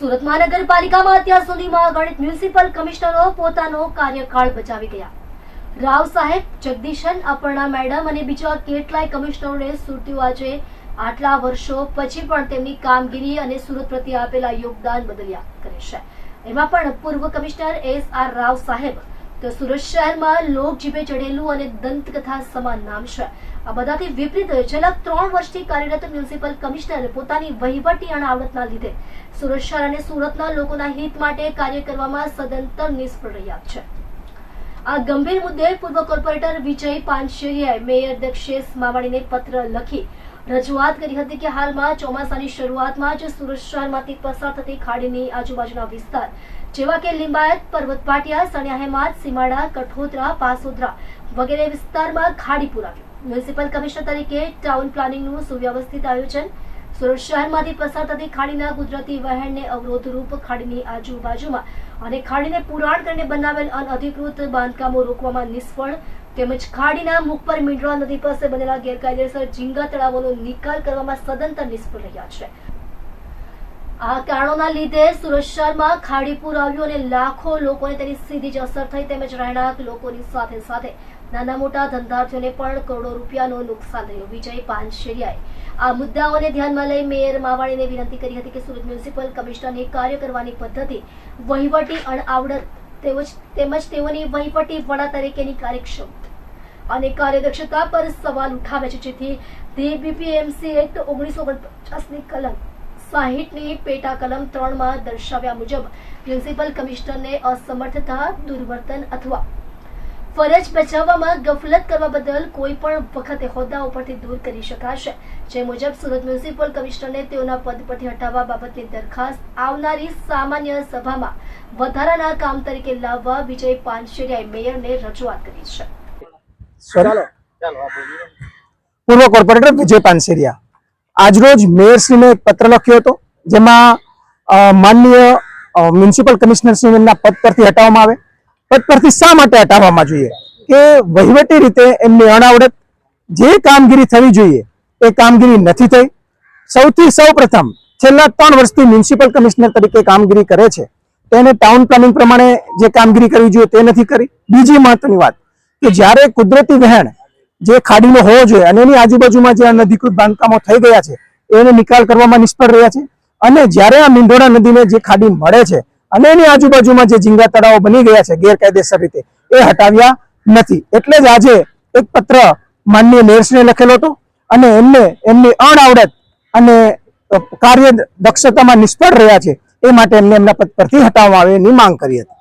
સુરત મહાનગરપાલિકામાં અત્યાર સુધીમાં ગણિત મ્યુનિસિપલ કમિશનરો પોતાનો કાર્યકાળ બચાવી ગયા. રાવ સાહેબ, જગદીશન, અપર્ણા મેડમ અને બીજા કેટલાય કમિશનરોને સુરતીઓ આજે આટલા વર્ષો પછી પણ તેમની કામગીરી અને સુરત પ્રત્યે આપેલા યોગદાન બદલ્યા કરે છે. એમાં પણ પૂર્વ કમિશનર એસ આર રાવ સાહેબ તો સુરત શહેરમાં લોક જીભે ચડેલું અને દંતકથા સમાન નામ છે. આ બધાથી વિપરીત છેલ્લા ત્રણ વર્ષથી કાર્યરત મ્યુનિસિપલ કમિશનર પોતાની વહીવટી અણાવડતના લીધે સુરત શહેર અને સુરતના લોકોના હિત માટે કાર્ય કરવામાં સદંતર નિષ્ફળ રહ્યા છે. આ ગંભીર મુદ્દે પૂર્વ કોર્પોરેટર વિજય પાનશેરિયાએ મેયર દક્ષેશ માવાણીને પત્ર લખી રજૂઆત કરી હતી કે હાલમાં ચોમાસાની શરૂઆતમાં જ સુરત શહેરમાંથી પસાર થતી ખાડીની આજુબાજુના વિસ્તાર, જેવા કે લિંબાયત પર્વત પાટિયા સણિયા સીમાડા, કઠોદરા, પાસોદરા વગેરે વિસ્તારમાં ખાડી પુરાવી. મ્યુનિસિપલ કમિશનર તરીકે ટાઉન પ્લાનિંગનું સુવ્યવસ્થિત આયોજન શહેરમાંથી પસાર થતી ખાડીના કુદરતી વહેણને અવરોધરૂપ ખાડીની આજુબાજુમાં અને ખાડીને પુરાણ કરીને બનાવેલ અનઅધિકૃત બાંધકામો રોકવામાં નિષ્ફળ તેમજ ખાડીના મુખ પર મીંડળા નદી પાસે બનેલા ગેરકાયદેસર ઝીંગા તળાવોનો નિકાલ કરવામાં સદંતર નિષ્ફળ રહ્યા છે. આ કારણોના લીધે સુરત શહેરમાં ખાડી પૂર આવ્યું અને લાખો લોકોને તેની સીધી જ અસર થઈ તેમજ રહેણાંક લોકોની સાથે સાથે નાના મોટા ધંધાર્થીઓને પણ કરોડો રૂપિયાનો નુકસાન થયું. વિજય પાનશેરિયાએ આ મુદ્દાઓને ધ્યાનમાં લઈ મેયર માવાણીને વિનંતી કરી હતી કે સુરત મ્યુનિસિપલ કમિશનરની કાર્ય કરવાની પદ્ધતિ વહીવટી અણઆવડત તેમજ તેમજ તેઓની વહીવટી વડા તરીકેની કાર્યક્ષમતા અને કાર્યદક્ષતા પર સવાલ ઉઠાવે છે. જેથી ધીબીપીએમસી એક્ટ ઓગણીસો ઓગણપચાસની કલમ સાહીઠની પેટા કલમ ત્રણમાં દર્શાવ્યા મુજબ મ્યુનિસિપલ કમિશનરને અસમર્થતા, દુર્વર્તન અથવા ફરજ બચાવવામાં ગફલત કરવા બદલ કોઈ પણ વખતે હોદ્દા ઉપરથી દૂર કરી શકાશે. જે મુજબ સુરત મ્યુનિસિપલ કમિશનરને તેઓના પદ પરથી હટાવવા બાબતની દરખાસ્ત આવનારી સામાન્ય સભામાં વધારાના કામ તરીકે લાવવા વિજય પાનશેરિયાએ મેયરને રજૂઆત કરી છે. પૂર્વ કોર્પોરેટર વિજય પાનસેરિયા આજરોજ મેયરશ્રીને એક પત્ર લખ્યો હતો જેમાં માનનીય મ્યુનિસિપલ કમિશનરશ્રીના પદ પરથી હટાવવામાં આવે. પદ પરથી શા માટે હટાવવામાં જોઈએ? કે વહીવટી રીતે એમની અણાવડત જે કામગીરી થવી જોઈએ એ કામગીરી નથી થઈ. સૌથી સૌ પ્રથમ છેલ્લા ત્રણ વર્ષથી મ્યુનિસિપલ કમિશનર તરીકે કામગીરી કરે છે. તેને ટાઉન પ્લાનિંગ પ્રમાણે જે કામગીરી કરવી જોઈએ તે નથી કરી. બીજી મહત્વની વાત કે જ્યારે કુદરતી વહેણ જે ખાડીનો હોવો જોઈએ અને એની આજુબાજુમાં જે અનધિકૃત બાંધકામો થઈ ગયા છે, એને નિકાલ કરવામાં નિષ્ફળ રહ્યા છે. અને જ્યારે આ મીંઢોળા નદીને જે ખાડી મળે છે અને એની આજુબાજુમાં જે ઝીંગા તળાવો બની ગયા છે ગેરકાયદેસર રીતે, એ હટાવ્યા નથી. એટલે જ આજે એક પત્ર માનનીય મેયર્સને લખેલો હતો અને એમને, એમની અણઆવડત અને કાર્ય દક્ષતામાં નિષ્ફળ રહ્યા છે એ માટે એમને એમના પદ પરથી હટાવવામાં આવે એની માંગ કરી હતી.